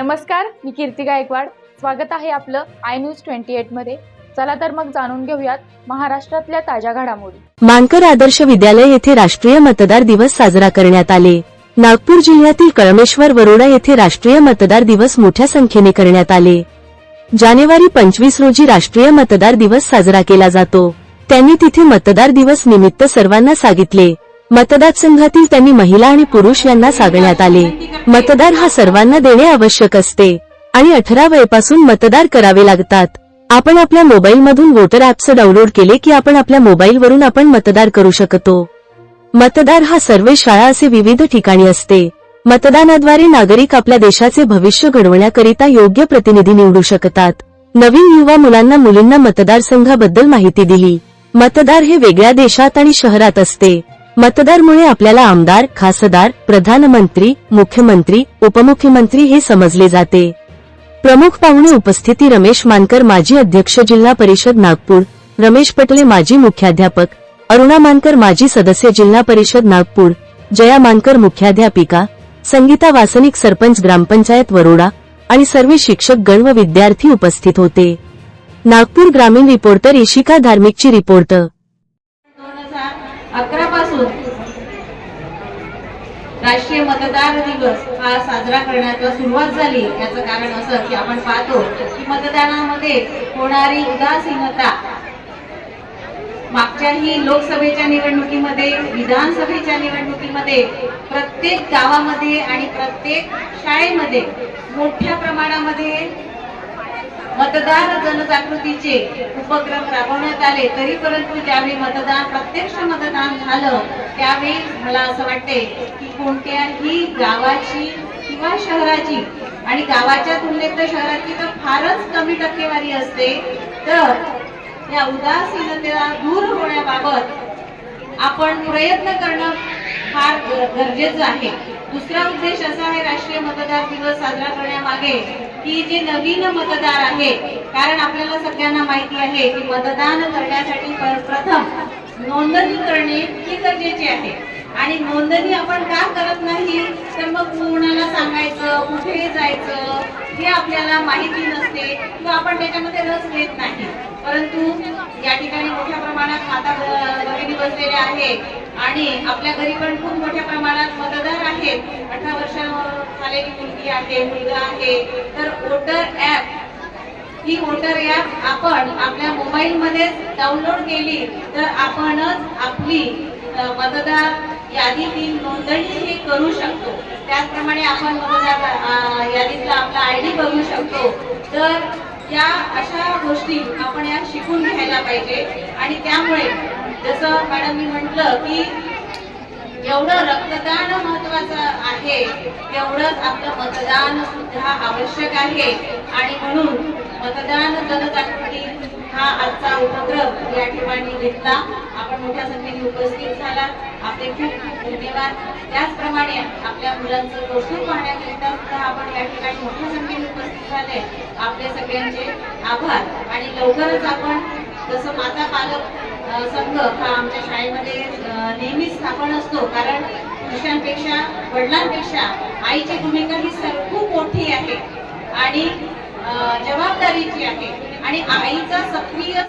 नमस्कार मी कीर्ती गायकवाड. स्वागत आहे आपलं आय न्यूज ट्वेंटी एटमध्ये. चला तर मग जाणून घेऊयात महाराष्ट्रातल्या ताज्या घडामोडी. मानकर आदर्श विद्यालय येथे राष्ट्रीय मतदार दिवस साजरा करण्यात आले. नागपूर जिल्ह्यातील कळमेश्वर वरोडा येथे राष्ट्रीय मतदार दिवस मोठ्या संख्येने करण्यात आले. जानेवारी पंचवीस रोजी राष्ट्रीय मतदार दिवस साजरा केला जातो. त्यांनी तिथे मतदार दिवस निमित्त सर्वांना सांगितले. मतदारसंघातील त्यांनी महिला आणि पुरुष यांना सांगण्यात आले. मतदार हा सर्वांना देणे आवश्यक असते. आणि अठरा वयपासून मतदार करावे लागतात. आपण आपल्या मोबाईलमधून वोटर ऍप्स डाउनलोड केले की आपण आपल्या मोबाईलवरून आपण मतदार करू शकतो. मतदार हा सर्व शाळा असे विविध ठिकाणी असते. मतदानाद्वारे नागरिक आपल्या देशाचे भविष्य घडवण्याकरिता योग्य प्रतिनिधी निवडू शकतात. नवीन युवा मुलांना मुलींना मतदारसंघाबद्दल माहिती दिली. मतदार हे वेगळ्या देशात आणि शहरात असते. मतदारमुळे आपल्याला आमदार खासदार प्रधानमंत्री मुख्यमंत्री उपमुख्यमंत्री हे समजले जाते. प्रमुख पाहुणे उपस्थिती रमेश मानकर माजी अध्यक्ष जिल्हा परिषद नागपूर. रमेश पटले माजी मुख्याध्यापक. अरुणा मानकर माजी सदस्य जिल्हा परिषद नागपूर. जया मानकर मुख्याध्यापिका. संगीता वासनिक सरपंच ग्रामपंचायत वरोडा. आणि सर्व शिक्षक गण व विद्यार्थी उपस्थित होते. नागपूर ग्रामीण रिपोर्टर इशिका धार्मिकची रिपोर्ट. दोन राष्ट्रीय मतदार दिवस हा साजरा करण्याचा सुरुवात झाली. याचं कारण असं की आपण पाहतो की मतदानामध्ये होणारी उदासीनता मागच्याही लोकसभेच्या निवडणुकीमध्ये विधानसभेच्या निवडणुकीमध्ये प्रत्येक गावामध्ये आणि प्रत्येक शाळेमध्ये मोठ्या प्रमाणामध्ये मतदार जनजागृतीचे उपक्रम राबवण्यात आले. तरी परंतु ज्यावेळी मतदान प्रत्यक्ष मतदान झालं त्यावेळी मला असं वाटते की कोणत्याही गावाची किंवा शहराची आणि गावाच्या तुलनेत तर शहराची तर फारच कमी टक्केवारी असते. तर या उदासीनतेला दूर होण्याबाबत आपण प्रयत्न करणं फार गरजेचं आहे. दुसरा उद्देश असा आहे राष्ट्रीय मतदार दिवस साजरा करण्यामागे की जे नवीन मतदार आहे कारण आपल्याला सगळ्यांना माहिती आहे की मतदान करण्यासाठी प्रथम नोंदणी करणे ही गरजेची आहे. आणि नोंदणी आपण का करत नाही तर मग कोणाला सांगायचं कुठे जायचं हे आपल्याला माहिती नसते किंवा आपण त्याच्यामध्ये रस घेत नाही. परंतु या ठिकाणी मोठ्या प्रमाणात माता भगिनी बसलेल्या आहेत. आणि आपल्या घरी पण खूप मोठ्या प्रमाणात मतदार आहेत. अठरा वर्ष झालेली मुलगी आहे मुलगा आहे. तर वोटर ऍप ही वोटर ऍप आपण आपल्या मोबाईल मध्ये डाउनलोड केली तर आपणच आपली मतदार यादीतील नोंदणी ही करू शकतो. त्याचप्रमाणे आपण मतदार यादीतला आपला आय डी बघू शकतो. तर या अशा गोष्टी आपण या शिकून घ्यायला पाहिजे. आणि त्यामुळे जसं मॅडम मी म्हटलं की एवढं रक्तदान महत्वाचं आहे तेवढंच आपलं मतदान सुद्धा आवश्यक आहे. आणि म्हणून मतदान जनजागृती हा आजचा उपक्रम या ठिकाणी घेतला. आपण मोठ्या संख्येने उपस्थित झाला आपले खूप खूप धन्यवाद. त्याचप्रमाणे आपल्या मुलांचं कौतुक पाहण्याकरिता सुद्धा आपण या ठिकाणी मोठ्या संख्येने उपस्थित झाले. आपले सगळ्यांचे आभार. आणि लवकरच आपण जसं माता पालक संघ हा आमच्या शाळेमध्ये नेहमीच नेहमी स्थापन असतो. कारण पुरुषांपेक्षा वडिलांपेक्षा आईची भूमिका ही सर्व खूप मोठी आहे. आणि जबाबदारीची आहे. आणि आईचा सक्रिय